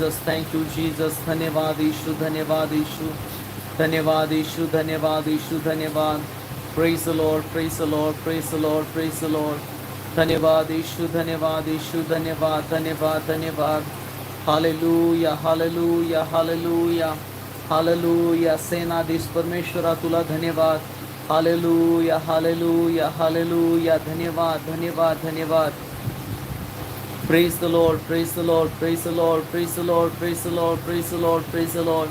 जस thank you Jesus धन्यवाद ईशु धन्यवाद ईशु धन्यवाद ईशु धन्यवाद ईशु धन्यवाद praise lord praise lord praise lord praise lord धन्यवाद ईशु धन्यवाद ईशु धन्यवाद धन्यवाद धन्यवाद हालेलुया हालेलुया हालेलुया हालेलुया सेनाधीश परमेश्वरा तुला धन्यवाद हालेलुया हालेलुया हालेलुया धन्यवाद धन्यवाद धन्यवाद Praise the Lord, praise the Lord, praise the Lord, praise the Lord, praise the Lord, praise the Lord, praise the Lord.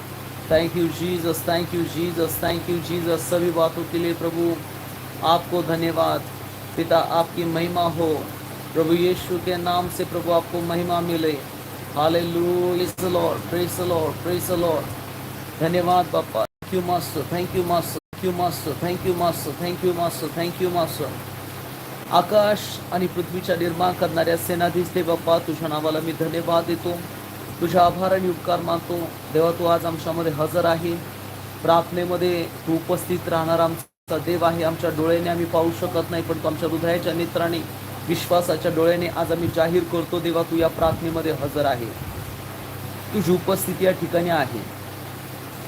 Thank you Jesus, thank you Jesus, thank you Jesus. सभी बातों के लिए प्रभु आपको धन्यवाद पिता आपकी महिमा हो प्रभु यीशु के नाम से प्रभु आपको महिमा मिले hallelujah lord praise the lord praise the lord धन्यवाद बापा thank you master thank you master thank you master thank you master thank you master thank you master आकाश आणि पृथ्वीच्या निर्माण करणाऱ्या सेनाधीश दे बाप्पा तुझ्या नावाला मी धन्यवाद देतो. तुझ्या आभार आणि उपकार मानतो. देवा तू आज आमच्यामध्ये हजर आहे. प्रार्थनेमध्ये तू उपस्थित राहणार आमचा देव आहे. आमच्या डोळ्याने आम्ही पाहू शकत नाही पण तू आमच्या हृदयाच्या नेत्राने विश्वासाच्या डोळ्याने आज आम्ही जाहीर करतो देवा तू या प्रार्थनेमध्ये हजर आहे. तुझी उपस्थिती या ठिकाणी आहे.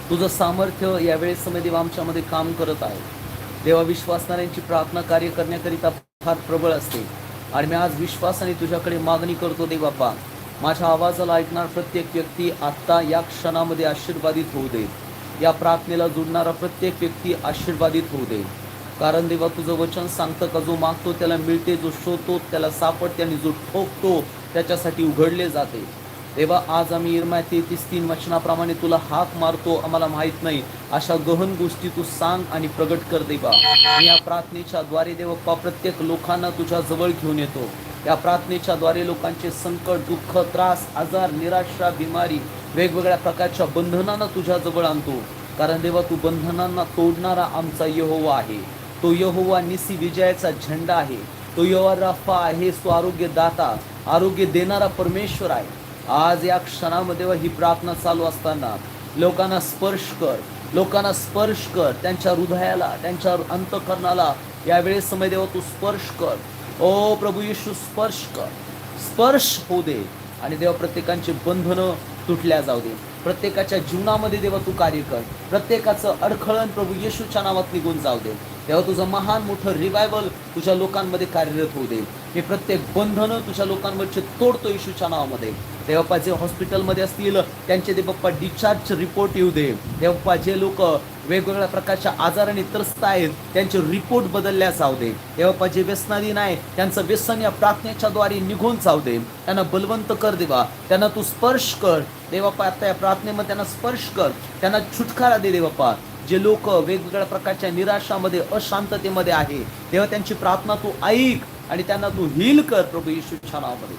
तुझं सामर्थ्य यावेळेस समय देवा आमच्यामध्ये काम करत आहे. देवा विश्वासणाऱ्यांची प्रार्थना कार्य करण्याकरिता फार प्रबळ असते. आणि मी आज विश्वासाने तुझ्याकडे मागणी करतो दे बाप्पा. माझ्या आवाजाला ऐकणार प्रत्येक व्यक्ती आत्ता या क्षणामध्ये आशीर्वादित होऊ दे. या प्रार्थनेला जुडणारा प्रत्येक व्यक्ती आशीर्वादित होऊ दे. कारण देवा तुझं वचन सांगतं का जो मागतो त्याला मिळते जो शोधतो त्याला सापडते आणि जो ठोकतो त्याच्यासाठी उघडले जाते. देवा आज आम्ही इरमाय तेहतीस तीन वचनाप्रमाणे तुला हाक मारतो आम्हाला माहीत नाही. अशा गहन गोष्टी तू सांग आणि प्रगट कर देवा. मी या प्रार्थनेच्या द्वारे देवप्पा प्रत्येक लोकांना तुझ्या जवळ घेऊन येतो. या प्रार्थनेच्या द्वारे लोकांचे संकट दुःख त्रास आजार निराशा बिमारी वेगवेगळ्या प्रकारच्या बंधनांना तुझ्या जवळ आणतो. कारण देवा तू बंधनांना तोडणारा आमचा यहोवा आहे. तो यहोवा निसी विजयाचा झेंडा आहे. तो यहोवा रफा आहे तो आरोग्य दाता आरोग्य देणारा परमेश्वर आहे. आज या क्षणामध्ये ही प्रार्थना चालू असताना लोकांना स्पर्श कर. लोकांना स्पर्श कर त्यांच्या हृदयाला त्यांच्या अंतकरणाला. यावेळेस समय देवा तू स्पर्श कर. ओ प्रभू येशू स्पर्श कर. स्पर्श होऊ दे. आणि देवा प्रत्येकांचे बंधनं तुटल्या जाऊ दे. प्रत्येकाच्या जीवनामध्ये देवा तू कार्य कर. प्रत्येकाचं अडखळण प्रभू येशूच्या नावात निघून जाऊ दे. तेव्हा तुझं महान मोठं रिवायवल तुझ्या लोकांमध्ये कार्यरत होऊ दे. हे प्रत्येक बंधनं तुझ्या लोकांवरचे तोडतो येशूच्या नावामध्ये. देवप्पा जे हॉस्पिटलमध्ये असतील त्यांचे ते बाप्पा डिस्चार्ज रिपोर्ट येऊ दे. देवप्पा जे लोक वेगवेगळ्या प्रकारच्या आजाराने त्रस्त आहेत त्यांचे रिपोर्ट बदलल्या जाऊ दे. देवप्पा जे व्यसनाधीन आहे त्यांचं व्यसन या प्रार्थनेच्या द्वारे निघून जाऊ दे. त्यांना बलवंत कर देवा. त्यांना तू स्पर्श कर. देवाप्पा आता या प्रार्थनेमध्ये त्यांना स्पर्श कर. त्यांना छुटकारा दे देवाप्पा. जे लोक वेगवेगळ्या प्रकारच्या निराशामध्ये अशांततेमध्ये आहे तेव्हा त्यांची प्रार्थना तू ऐक आणि त्यांना तू हिल कर प्रभू येशूच्या नावामध्ये.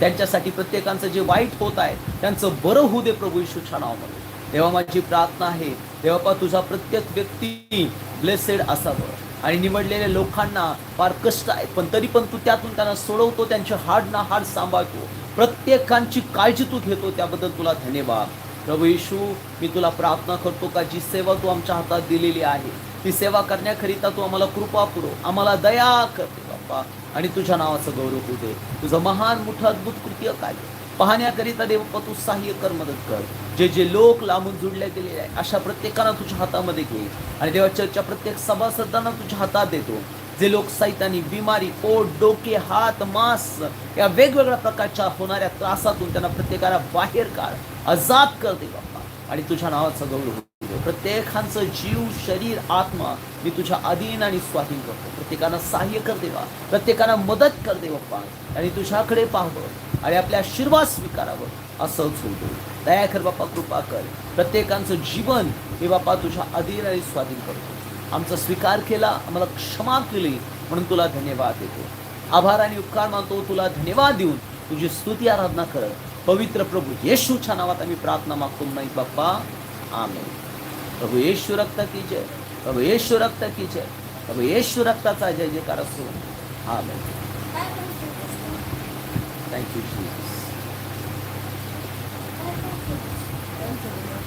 त्यांच्यासाठी प्रत्येकांचं जे वाईट होत आहे त्यांचं बरं होऊ दे प्रभू येशूच्या नावामध्ये. तेव्हा माझी प्रार्थना आहे तेव्हा तुझा प्रत्येक व्यक्ती ब्लेसेड असावं. आणि निवडलेल्या लोकांना फार कष्ट आहे पण तरी पण तू त्यातून त्यांना सोडवतो त्यांचे हाड ना हाड सांभाळतो. प्रत्येकांची काळजी तू घेतो त्याबद्दल तुला धन्यवाद. प्रभू येशू मी तुला प्रार्थना करतो का? जी सेवा तू आमच्या हातात दिलेली आहे ती सेवा करण्याकरिता तू आम्हाला कृपा पुरो आम्हाला दया करते बाप्पा. आणि तुझ्या नावाचं गौरव होऊ दे. तुझं महान मोठं अद्भुत कृत्य काय? पाहण्याकरिता देवप्पा तू सहाय्य कर मदत कर. जे जे लोक लांबून जुडले गेलेले आहे अशा प्रत्येकाला तुझ्या हातामध्ये घे. आणि देवा चर्चच्या प्रत्येक सभासदांना तुझ्या हातात देतो. जे लोक सैतानी बिमारी पोट डोके हात मास या वेगवेगळ्या प्रकारच्या होणाऱ्या त्रासातून त्यांना प्रत्येकाला बाहेर काढ. आजाद कर दे बाप्पा. आणि तुझ्या नावाचा गौरव दे. प्रत्येकांचं जीव शरीर आत्मा मी तुझ्या अधीन आणि स्वाधीन करतो. प्रत्येकांना सहाय्य कर देवा प्रत्येकांना मदत कर दे बाप्पा. आणि तुझ्याकडे पाहावं आणि आपल्या आशीर्वाद स्वीकारावं असंच होतो दया कर बाप्पा कृपा कर. प्रत्येकांचं जीवन मी बाप्पा तुझ्या अधीन आणि स्वाधीन करतो. आमचा स्वीकार केला आम्हाला क्षमा केली म्हणून तुला धन्यवाद देतो. आभार आणि उपकार मानतो तुला धन्यवाद देऊन तुझी स्तुती आराधना करत પવિત્ર પ્રભુ యేషుచా నామత మీ ప్రార్థన మాకున్నాయి బప్పా ఆమేన్ ప్రభు యేసు రక్త की जय ప్రభు యేసు రక్త की जय ప్రభు యేసు రక్తాचा जय जयकार असो ఆమేన్ థాంక్యూ జీసస్